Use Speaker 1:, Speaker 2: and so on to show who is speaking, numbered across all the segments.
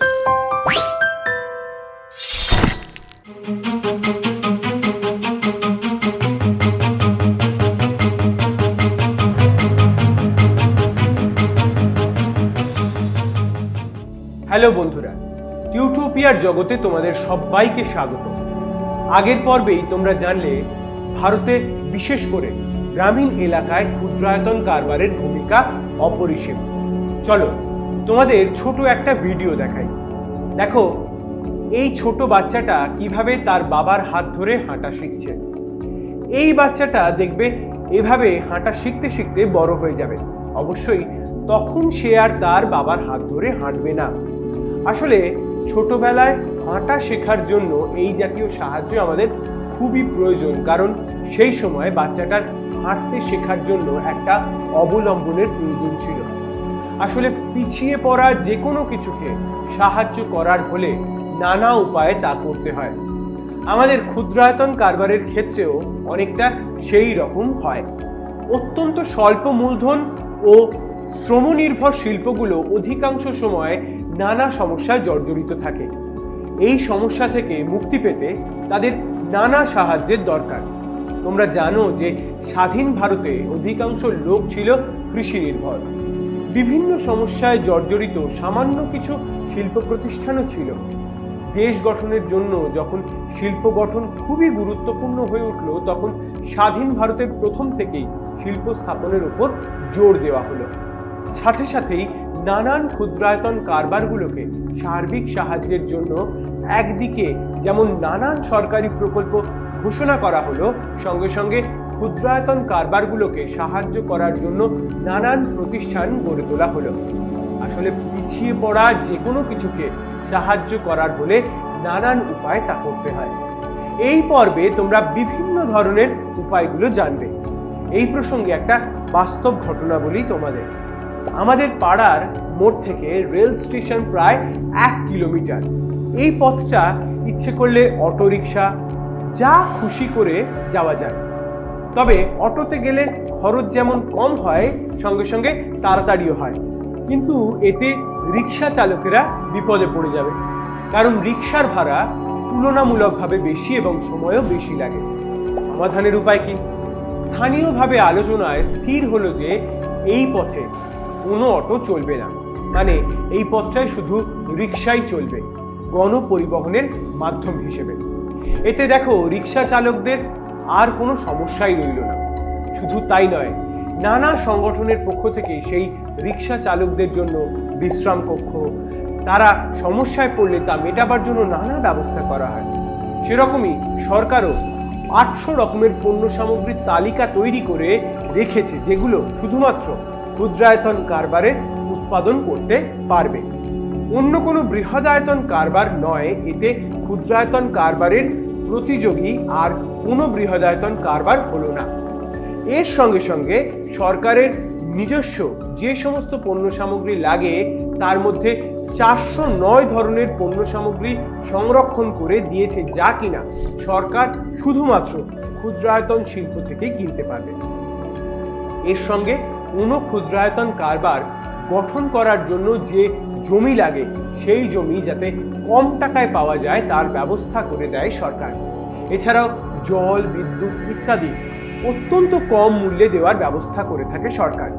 Speaker 1: Hello বন্ধুরা, টিউটোপিয়ার জগতে তোমাদের সবাইকে স্বাগত। আগের পর্বেই তোমরা জানলে ভারতে বিশেষ করে গ্রামীণ এলাকায় ক্ষুদ্রায়তন কারবারের ভূমিকা অপরিসীম। চলো তোমাদের ছোট একটা ভিডিও দেখাই। দেখো, এই ছোট বাচ্চাটা কীভাবে তার বাবার হাত ধরে হাঁটা শিখছে। এই বাচ্চাটা দেখবে এভাবে হাঁটা শিখতে শিখতে বড় হয়ে যাবে। অবশ্যই তখন সে আর তার বাবার হাত ধরে হাঁটবে না। আসলে ছোটবেলায় হাঁটা শেখার জন্য এই জাতীয় সাহায্য আমাদের খুবই প্রয়োজন, কারণ সেই সময় বাচ্চাটার হাঁটতে শেখার জন্য একটা অবলম্বনের প্রয়োজন ছিল। আসলে পিছিয়ে পড়া যে কোনো কিছুকে সাহায্য করার হলে নানা উপায়ে তা করতে হয়। আমাদের ক্ষুদ্রায়তন কারবারের ক্ষেত্রেও অনেকটা সেই রকম হয়। অত্যন্ত স্বল্প মূলধন ও শ্রমনির্ভর শিল্পগুলো অধিকাংশ সময় নানা সমস্যায় জর্জরিত থাকে। এই সমস্যা থেকে মুক্তি পেতে তাদের নানা সাহায্যের দরকার। তোমরা জানো যে স্বাধীন ভারতে অধিকাংশ লোক ছিল কৃষি নির্ভর বিভিন্ন সমস্যায় জর্জরিত সামান্য কিছু শিল্প প্রতিষ্ঠানও ছিল। দেশ গঠনের জন্য যখন শিল্প গঠন খুবই গুরুত্বপূর্ণ হয়ে উঠল, তখন স্বাধীন ভারতের প্রথম থেকেই শিল্প স্থাপনের উপর জোর দেওয়া হলো। সাথে সাথেই নানান ক্ষুদ্রায়তন কারবারগুলোকে সার্বিক সাহায্যের জন্য একদিকে যেমন নানান সরকারি প্রকল্প ঘোষণা করা হলো, সঙ্গে সঙ্গে ক্ষুদ্রায়তন কারবারগুলোকে সাহায্য করার জন্য নানান প্রতিষ্ঠান গড়ে তোলা হলো। আসলে পিছিয়ে পড়া যে কোনো কিছুকে সাহায্য করার হলে নানান উপায় তা করতে হয়। এই পর্বে তোমরা বিভিন্ন ধরনের উপায়গুলো জানবে। এই প্রসঙ্গে একটা বাস্তব ঘটনা বলি তোমাদের। আমাদের পাড়ার মোড় থেকে রেল স্টেশন প্রায় এক কিলোমিটার। এই পথটা ইচ্ছে করলে অটোরিকশা, যা খুশি করে যাওয়া যায়। তবে অটোতে গেলে খরচ যেমন কম হয়, সঙ্গে সঙ্গে তাড়াতাড়িও হয়। কিন্তু এতে রিক্সা চালকেরা বিপদে পড়ে যাবে। কারণ রিক্সার ভাড়া তুলনামূলকভাবে বেশি এবং সময়ও বেশি লাগে। সমাধানের উপায় কি? স্থানীয়ভাবে আলোচনায় স্থির হলো যে, এই পথে কোনো অটো চলবে না। মানে এই পথটায় শুধু রিক্সাই চলবে, গণপরিবহনের মাধ্যম হিসেবে। এতে দেখো রিক্সা চালকদের আর কোনো সমস্যাই রইল না। শুধু তাই নয়, নানা সংগঠনের পক্ষ থেকে সেই রিক্সা চালকদের জন্য বিশ্রাম কক্ষ, তারা সমস্যায় পড়লে তা মেটাবার জন্য নানা ব্যবস্থা করা হয়। সেরকমই সরকারও আটশো রকমের পণ্য সামগ্রীর তালিকা তৈরি করে রেখেছে, যেগুলো শুধুমাত্র ক্ষুদ্রায়তন কারবারে উৎপাদন করতে পারবে। অন্য কোনো বৃহদায়তন কারবার নয়, এতে ক্ষুদ্রায়তন কারবারের প্রতিযোগী আর কোনো বৃহদায়তন কারবার হলো না। এর সঙ্গে সঙ্গে সরকারের নিজস্ব যে সমস্ত পণ্য সামগ্রী লাগে, তার মধ্যে চারশো নয় ধরনের পণ্য সামগ্রী সংরক্ষণ করে দিয়েছে যা কিনা সরকার শুধুমাত্র ক্ষুদ্রায়তন শিল্প থেকেই কিনতে পারবে। এর সঙ্গে কোনো ক্ষুদ্রায়তন কারবার গঠন করার জন্য যে জমি লাগে, সেই জমি যাতে কম টাকায় পাওয়া যায়, তার ব্যবস্থা করে দেয় সরকার। এছাড়াও জল, বিদ্যুৎ ইত্যাদি অত্যন্ত কম মূল্যে দেওয়ার ব্যবস্থা করে থাকে সরকার।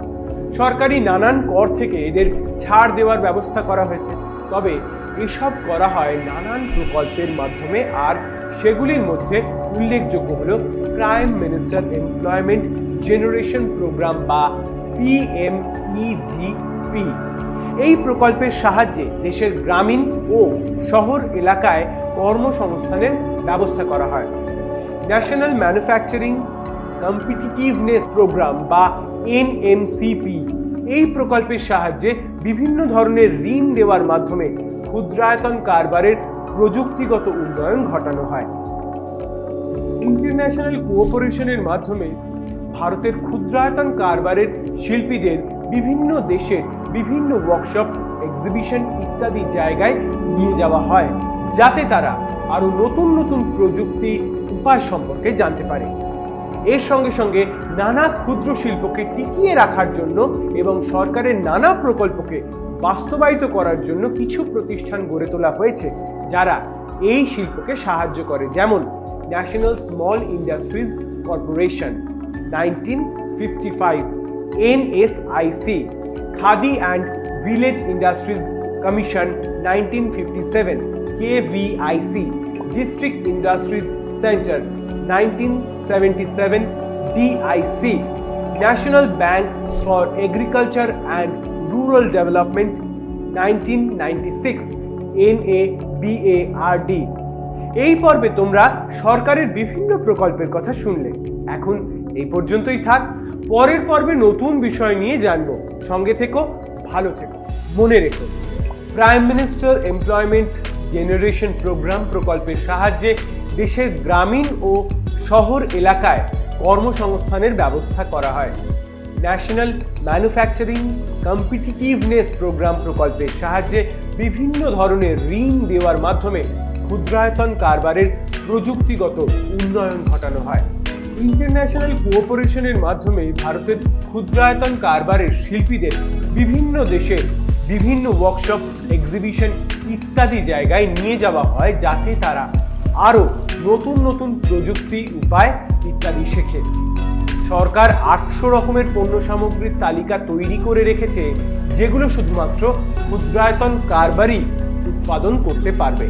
Speaker 1: সরকারি নানান কর থেকে এদের ছাড় দেওয়ার ব্যবস্থা করা হয়েছে। তবে এসব করা হয় নানান প্রকল্পের মাধ্যমে আর সেগুলির মধ্যে উল্লেখযোগ্য হলো Prime Minister Employment Generation Programme বা পি এম পিএমইজিপি এই প্রকল্পের সাহায্যে দেশের গ্রামীণ ও শহর এলাকায় কর্মসংস্থানের ব্যবস্থা করা হয়। ন্যাশনাল ম্যানুফ্যাকচারিং কম্পিটিটিভনেস প্রোগ্রাম বা এনএমসিপি এই প্রকল্পের সাহায্যে বিভিন্ন ধরনের ঋণ দেওয়ার মাধ্যমে ক্ষুদ্রায়তন কারবারের প্রযুক্তিগত উন্নয়ন ঘটানো হয়। ইন্টারন্যাশনাল কোঅপারেশনের মাধ্যমে ভারতের ক্ষুদ্রায়তন কারবারের শিল্পীদের বিভিন্ন দেশের বিভিন্ন ওয়ার্কশপ এক্সিবিশন ইত্যাদি জায়গায় নিয়ে যাওয়া হয়, যাতে তারা আরও নতুন নতুন প্রযুক্তি উপায় সম্পর্কে জানতে পারে। এর সঙ্গে সঙ্গে নানা ক্ষুদ্র শিল্পকে টিকিয়ে রাখার জন্য এবং সরকারের নানা প্রকল্পকে বাস্তবায়িত করার জন্য কিছু প্রতিষ্ঠান গড়ে তোলা হয়েছে, যারা এই শিল্পকে সাহায্য করে, যেমন National Small Industries Corporation nineteen fifty five NSIC fifty seven KVIC District Industries Centre nineteen seventy seven DIC National Bank for Agriculture and Rural Development nineteen ninety six NABARD এই পর্বে তোমরা সরকারের বিভিন্ন প্রকল্পের কথা শুনলে। এখন এই পর্যন্তই থাক। পরের পর্বে নতুন বিষয় নিয়ে জানব। সঙ্গে থেকো, ভালো থেকো। মনে রেখো Prime Minister Employment Generation Programme প্রকল্পের সাহায্যে দেশের গ্রামীণ ও শহর এলাকায় কর্মসংস্থানের ব্যবস্থা করা হয়। ন্যাশনাল ম্যানুফ্যাকচারিং কম্পিটিটিভনেস প্রোগ্রাম প্রকল্পের সাহায্যে বিভিন্ন ধরনের ঋণ দেওয়ার মাধ্যমে ক্ষুদ্রায়তন কারবারের প্রযুক্তিগত উন্নয়ন ঘটানো হয়। ইন্টারন্যাশনাল কোঅপারেশনের মাধ্যমে ভারতের ক্ষুদ্রায়তন কারবারের শিল্পীদের বিভিন্ন দেশে বিভিন্ন ওয়ার্কশপ এক্সিবিশন ইত্যাদি জায়গায় নিয়ে যাওয়া হয়, যাতে তারা আরও নতুন নতুন প্রযুক্তি, উপায় ইত্যাদি শেখে। সরকার আটশো রকমের পণ্য সামগ্রীর তালিকা তৈরি করে রেখেছে, যেগুলো শুধুমাত্র ক্ষুদ্রায়তন কারবারই উৎপাদন করতে পারবে।